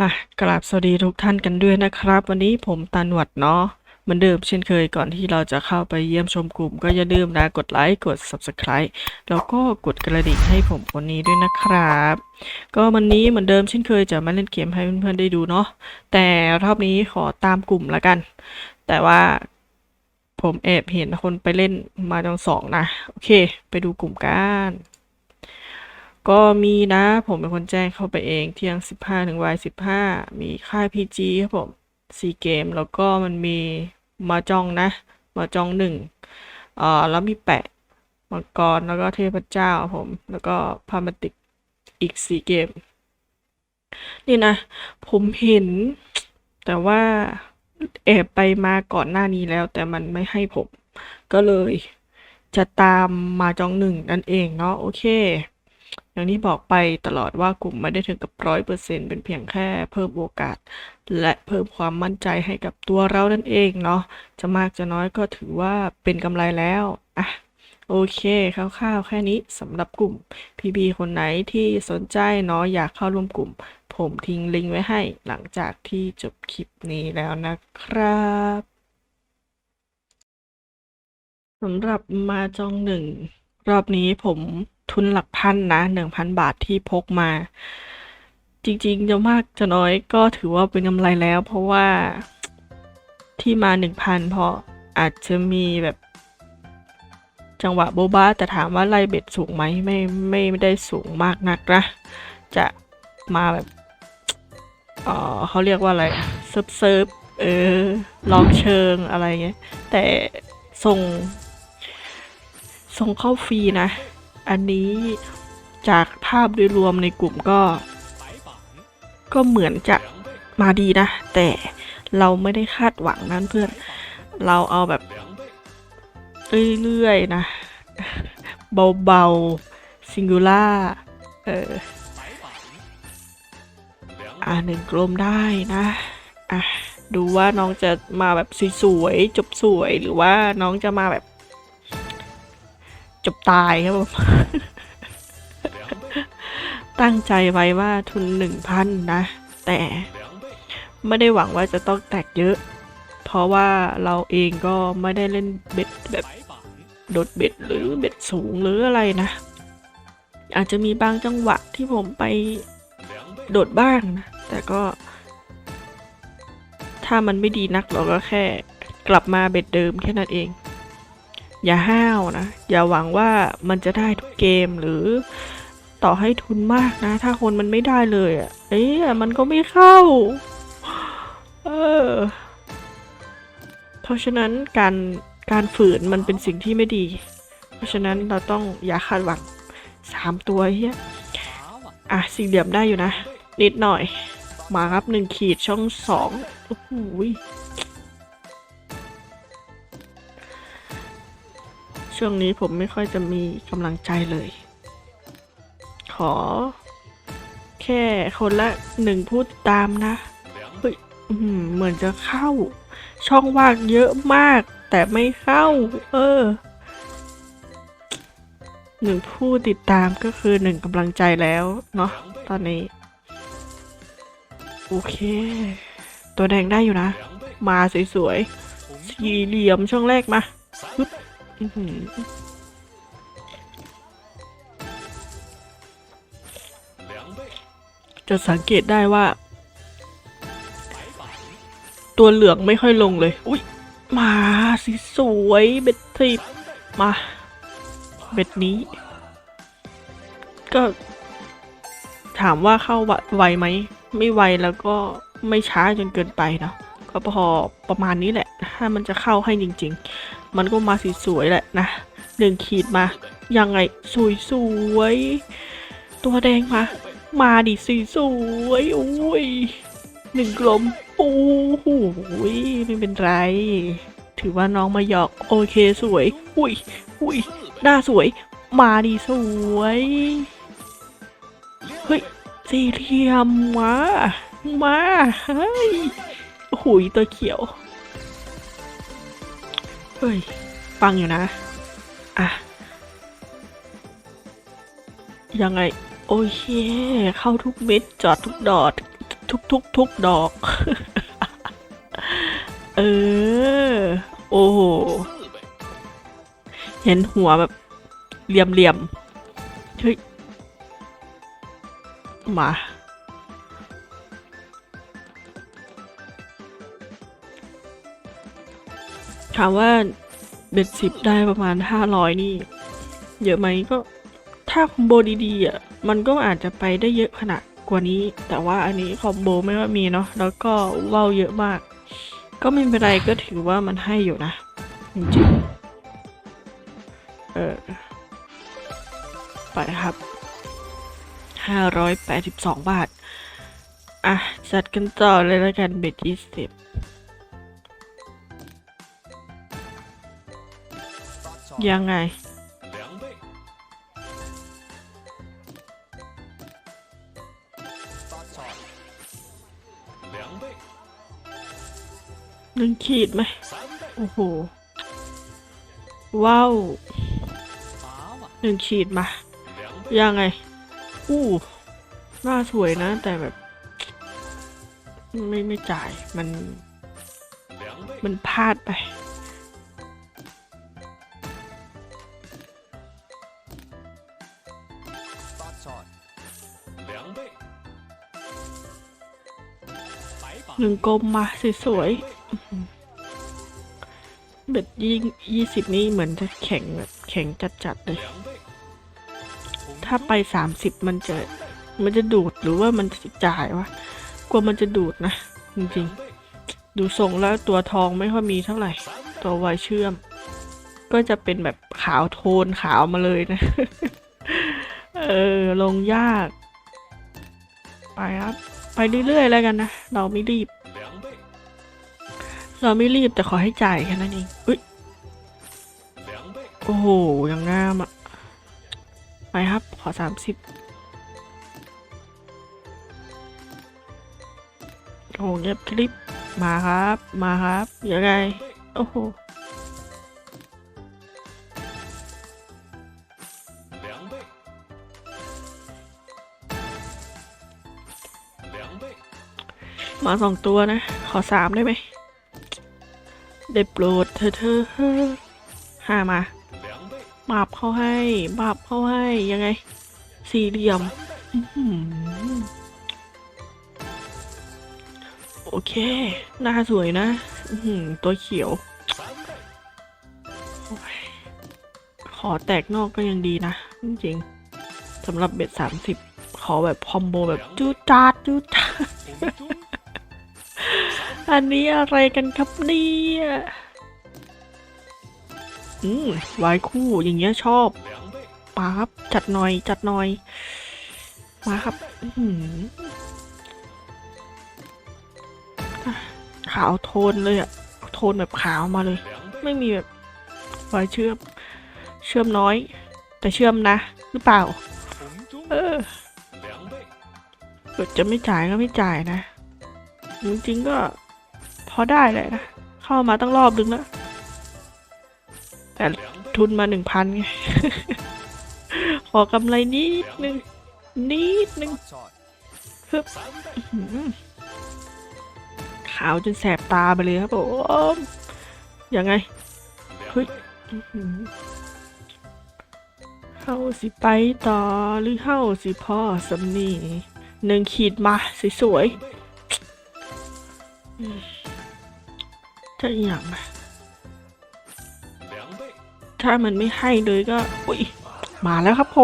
อะกราบสวัสดีทุกท่านกันด้วยนะครับ วันนี้ผมตาหนวดเนาะเหมือนเดิมเช่นเคยก่อนที่เราจะเข้าไปเยี่ยมชมกลุ่ม ก็อย่าลืมนะกดไลค์กด Subscribe แล้วก็กดกระดิ่งให้ผมคนนี้ด้วยนะครับ ก็วันนี้เหมือนเดิมเช่นเคยจะมาเล่นเกมให้เพื่อนๆได้ดูเนาะแต่รอบนี้ขอตามกลุ่มละกัน แต่ว่าผมแอบเห็นคนไปเล่นมาจังสองนะ โอเค ไปดูกลุ่มกัน ก็มีนะ ผมเป็นคนแจ้งเข้าไปเองเที่ยง 15 ถึงวาย15 มีค่าย PG ครับผมซีเกมแล้วก็มันมีมาจองนะ มาจองหนึ่งอ่อแล้วมีแปะมังกรแล้วก็เทพเจ้าผม แล้วก็พามาติกอีกสี่เกม นี่นะ ผมเห็น แต่ว่าแอบไปมาก่อนหน้านี้แล้ว แต่มันไม่ให้ผม ก็เลยจะตามมาจองหนึ่งนั่นเองเนาะโอเค อย่างที่บอกไปตลอดว่ากลุ่มไม่ได้ถึงกับร้อยเปอร์เซ็นต์เป็นเพียงแค่เพิ่มโอกาส และเพิ่มความมั่นใจให้กับตัวเรานั่นเองเนาะจะมากจะน้อยก็ถือว่าเป็นกำไรแล้วอะโอเคคร่าวๆแค่นี้สำหรับกลุ่ม PB คนไหนที่สนใจเนาะอยากเข้าร่วมกลุ่ม ผมทิ้งลิงก์ไว้ให้หลังจากที่จบคลิปนี้แล้วนะครับสำหรับมาจองหนึ่งรอบนี้ผม ทุนหลักพันนะหนึ่งพันบาทที่พกมา จริงๆ จะมากจะน้อยก็ถือว่าเป็นกำไรแล้ว เพราะว่าที่มาหนึ่งพันเพราะอาจจะมีแบบ จังหวะโบบาแต่ถามว่าไล่เบ็ดสูงไหมไม่ไม่ไม่ได้สูงมากนักนะ จะมาแบบเออเขาเรียกว่าอะไรเซิร์ฟเซิร์ฟเออลองเชิงอะไรเงี้ยแต่ส่งส่งเข้าฟรีนะ อันนี้จากภาพโดยรวมในกลุ่มก็ ก็เหมือนจะมาดีนะ แต่เราไม่ได้คาดหวังนั้นเพื่อน เราเอาแบบเรื่อยๆนะ เบาๆซิง g ูล่าเอออ่าหนึ่งกลมได้นะ อะ ดูว่าน้องจะมาแบบสวยๆจบสวยหรือว่าน้องจะมาแบบ จบตายครับผม ตั้งใจไว้ว่าทุนหนึ่งพันนะ แต่ไม่ได้หวังว่าจะต้องแตกเยอะ เพราะว่าเราเองก็ไม่ได้เล่นเบ็ดแบบโดดเบ็ดหรือเบ็ดสูงหรืออะไรนะ อาจจะมีบางจังหวะที่ผมไปโดดบ้างนะ แต่ก็ ถ้ามันไม่ดีนักเราก็แค่กลับมาเบ็ดเดิมแค่นั้นเอง อย่าห้าวนะ อย่าหวังว่ามันจะได้ทุกเกมหรือต่อให้ทุนมากนะ ถ้าคนมันไม่ได้เลยอะเอ๊ะมันก็ไม่เข้า เออ เพราะฉะนั้นการการฝืนมันเป็นสิ่งที่ไม่ดี เพราะฉะนั้นเราต้องอย่าคาดหวังสามตัวเฮียอะสี่เหลี่ยมได้อยู่นะ นิดหน่อย มาครับหนึ่งขีดช่องสองโอ้โห ช่วงนี้ผมไม่ค่อยจะมีกำลังใจเลย ขอ แค่คนละหนึ่งพูดตามนะเฮ้ยอื้อหือเหมือนจะเข้า ช่องว่างเยอะมาก แต่ไม่เข้า เออหนึ่งผู้ติดตามก็คือหนึ่งกำลังใจแล้วเนาะตอนนี้ โอเค ตัวแดงได้อยู่นะ มาสวยๆสี่เหลี่ยมช่องแรกมาปึ๊บ อือหือ จะสังเกตได้ว่า ตัวเหลืองไม่ค่อยลงเลย อุ้ยมาสิสวยเบ็ดทิปมา เบ็ดนี้ ก็ ถามว่าเข้าไวไหม ไม่ไวแล้วก็ไม่ช้าจนเกินไปเนาะ ก็พอประมาณนี้แหละถ้ามันจะเข้าให้จริง ๆ มันก็มาสีสวยแหละนะหนึ่งขีดมายังไงสวยสวยๆตัวแดงมา มาดิสีสวยๆอุ้ยหนึ่งกลมโอ้โหไม่เป็นไร ถือว่าน้องมาหยอกโอเคสวย อุ้ยอุ้ยหน้าสวย มาดิสวยเฮ้ยสี่เหลี่ยมมา มาเฮ้ย หุยตัวเขียว เฮ้ย ฟังอยู่นะ อะ ยังไง โอเค เข้าทุกเม็ด จอดทุกดอด ทุกทุกทุกดอก เออ โอ้โห เห็นหัวแบบเหลี่ยมเหลี่ยมเฮ้ย มา ถามว่าเบ็ดสิบได้ประมาณห้าร้อยนี่ เยอะไหมก็ถ้าคอมโบดีๆอะมันก็อาจจะไปได้เยอะขนาดกว่านี้ แต่ว่าอันนี้คอมโบไม่ว่ามีเนาะแล้วก็ว้าวเยอะมาก ก็ไม่เป็นไรก็ถือว่ามันให้อยู่นะ จริงๆเออไปครับห้าร้อยแปดสิบสองบาท อะ จัดกันต่อเลยแล้วกันเบ็ดยี่สิบ ยังไง หนึ่งขีดไหม โอ้โห ว้าวหนึ่งขีดมา ยังไง อู้หน้าสวยนะ แต่แบบ ไม่ไม่จ่ายมัน มันพลาดไป หนึ่งกลมมาสวยๆเบ็ดยี่ยี่สิบนี่เหมือนจะแข็งแบบแข็งจัดๆเลย ถ้าไปสามสิบมันจะมันจะดูดหรือว่ามันจะจ่ายวะกลัวมันจะดูดนะ จริงๆ ดูทรงแล้วตัวทองไม่ค่อยมีเท่าไหร่ ตัววายเชื่อม ก็จะเป็นแบบขาวโทนขาวมาเลยนะ เออ ลงยาก ไปครับ ไปเรื่อยๆแล้วกันนะ เราไม่รีบ เราไม่รีบแต่ขอให้จ่ายแค่นั้นเองอุ้ยโอ้โหยังงามอะไปครับ ขอสามสิบโอ้โหเงียบคลิปมาครับ มาครับยังไง โอ้โห มาสองตัวนะ ขอสามได้ไหมได้โปรดเธอเธอห้ามาบาบเข้าให้บาบเข้าให้ยังไง สี่เหลี่ยมโอเค หน้าสวยนะตัวเขียว ขอแตกนอกก็ยังดีนะ จริงสำหรับเบ็ดสามสิบขอแบบคอมโบแบบจูดจาดจูดจา อันนี้อะไรกันครับเนี่ยอืมวายคู่อย่างเงี้ยชอบปั๊บจัดหน่อย จัดหน่อย มาครับขาวโทนเลยอะโทนแบบขาวมาเลย ไม่มีแบบวายเชื่อม เชื่อมน้อย แต่เชื่อมนะ หรือเปล่า ดจะไม่จ่ายก็ไม่จ่ายนะ จริงๆก็พอได้เลยนะ เข้ามาตั้งรอบนึงแล้ว แต่ทุนมาหนึ่งพันไง ขอกำไรนิดนึง นิดนึงฮึบขาวจนแสบตาไปเลยครับผมยังไงเฮ้ยเข้าสิไปต่อหรือเข้าสิพ่อสำนี หนึ่งขีดมาสวยๆจะอย่างไหถ้ามันไม่ให้เลยก็ อุ้ย มาแล้วครับผ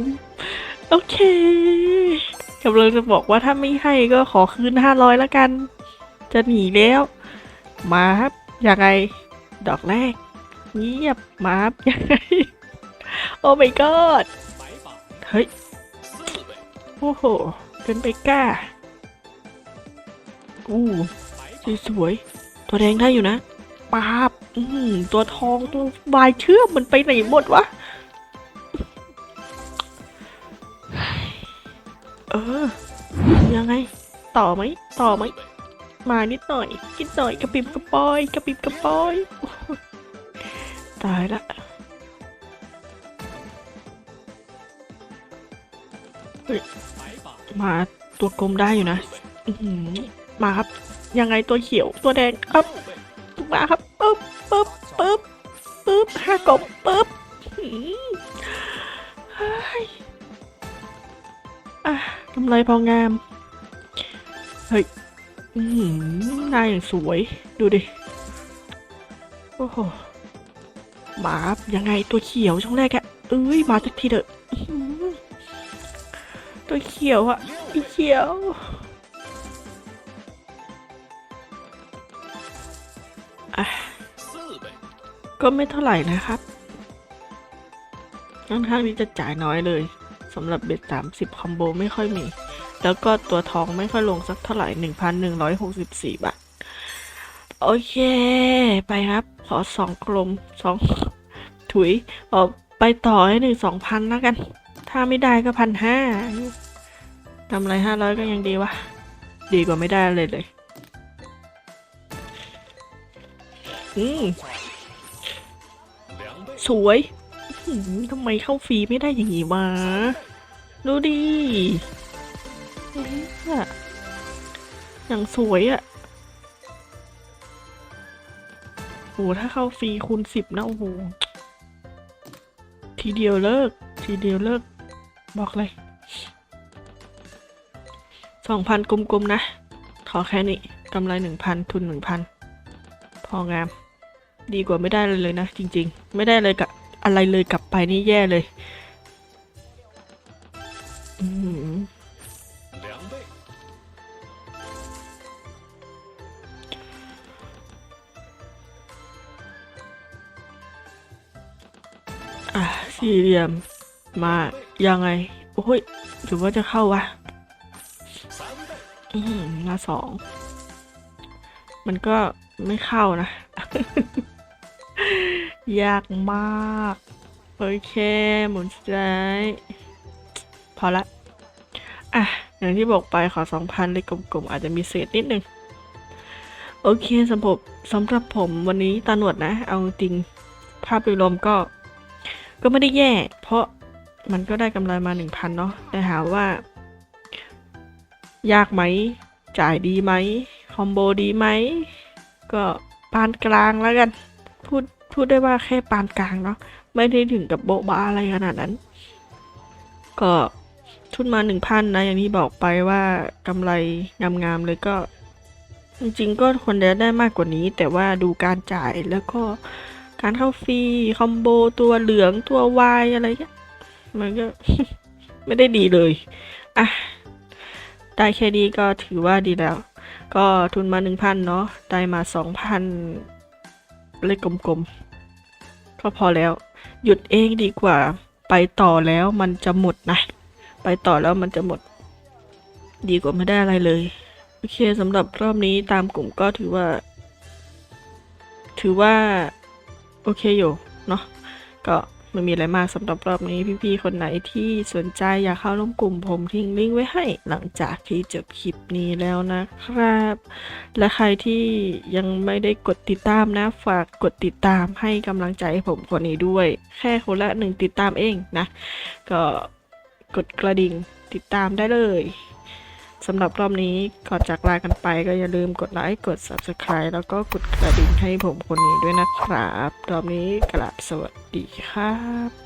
ม โอเคกำลังจะบอกว่าถ้าไม่ให้ก็ขอคืนห้าร้อยแล้วกัน จะหนีแล้ว มาครับยังไง ดอกแรก เงียบมาครับยังไง โอ้ my god เฮ้ย โอ้โห เป็นไปก้า อู้สีสวย ตัวแดงได้อยู่นะปาบอืมตัวทองตัวบายเชื่อมมันไปไหนหมดวะ เออ ยังไง ต่อไหม ต่อไหม มานิดหน่อยกินหน่อยกระปิบกระปอยกระปิบกระปอย ตายละเฮ้ มาตัวกลมได้อยู่นะมาครับ ยังไงตัวเขียวตัวแดงครับมาครับปึ๊บปึ๊บปึ๊บปึ๊บห้ากบปึ๊บกำไรพองาม เฮ้ยหน้าอย่างสวย ดูดิ โอ้โหมาครับยังไงตัวเขียวช่องแรกอะเอ้ย มาสักทีเถอะ ตัวเขียวอะตัวเขียว，ก็ไม่เท่าไหร่นะครับ ค่อนข้างที่จะจ่ายน้อยเลยสำหรับเบ็ดสามสิบคอมโบไม่ค่อยมี แล้วก็ตัวทองไม่ค่อยลงสักเท่าไหร่หนึ่งพันหนึ่งร้อยหกสิบสี่บาท โอเค ไปครับ ขอสองกลมสองถุยออกไปต่อให้หนึ่งสองพันแล้วกัน ถ้าไม่ได้ก็พันห้ากำไรห้าร้อยก็ยังดีวะ ดีกว่าไม่ได้เลยเลย อืม，สวยทำไมเข้าฟรีไม่ได้อย่างนี้วะ ดูดิเนี่ยอย่างสวยอะ่ะโหถ้าเข้าฟรีคูณสิบนะโอ้โหทีเดียวเลิก ทีเดียวเลิก บอกเลยสองพันกลมๆนะ ขอแค่นี้กำไรหนึ่งพันทุนหนึ่งพันพองาม ดีกว่าไม่ได้เลยเลยนะ จริง ๆ ไม่ได้เลยกับอะไรเลยกลับไปนี่แย่เลยอะสี่เหลี่ยมมา ยังไง โอ้ยหรือว่าจะเข้าวะ，อืมมาสอง มันก็ไม่เข้านะ ยากมาก โอเค หมุนซ้ายพอละ อะ อย่างที่บอกไปขอสองพันเลยกลมๆ อาจจะมีเศษนิดนึง โอเคสำหรับสำหรับผมวันนี้ตาหนวดนะ เอาจริง ภาพโดยรวมก็ ก็ไม่ได้แย่ เพราะ มันก็ได้กำไรมาหนึ่งพันเนาะแต่หาว่า ยากไหม จ่ายดีไหม คอมโบดีไหม ก็ปานกลางแล้วกัน พูดพูดได้ว่าแค่ปานกลางเนาะ ไม่ได้ถึงกับโบ๊ะบ้าอะไรขนาดนั้น ก็ทุนมาหนึ่งพันนะ อย่างที่บอกไปว่ากำไรงามๆเลยก็ จริงๆ ก็ควรจะได้มากกว่านี้ แต่ว่าดูการจ่ายแล้วก็การเข้าฟรี คอมโบตัวเหลืองตัววายอะไรเงี้ย มันก็ ไม่ได้ดีเลยอะได้แค่นี้ก็ถือว่าดีแล้ว ก็ทุนมาหนึ่งพันเนาะได้มาสองพันเลขกลมๆก็พอแล้ว หยุดเองดีกว่า ไปต่อแล้วมันจะหมดนะ ไปต่อแล้วมันจะหมด ดีกว่าไม่ได้อะไรเลย โอเคสำหรับรอบนี้ตามกลุ่มก็ถือว่า ถือว่า โอเคอยู่เนาะก็ ไม่มีอะไรมากสำหรับรอบนี้พี่ๆคนไหนที่สนใจอยากเข้าร่วมกลุ่มผมทิ้งลิงก์ไว้ให้ หลังจากที่จบคลิปนี้แล้วนะครับ และใครที่ยังไม่ได้กดติดตามนะ ฝากกดติดตามให้กำลังใจผมคนนี้ด้วย แค่คนละหนึ่งติดตามเองนะ ก็กดกระดิ่งติดตามได้เลย สำหรับรอบนี้ก่อนจากลากันไปก็อย่าลืมกดไลค์กด subscribe แล้วก็กดกระดิ่งให้ผมคนนี้ด้วยนะครับ รอบนี้กราบสวัสดีครับ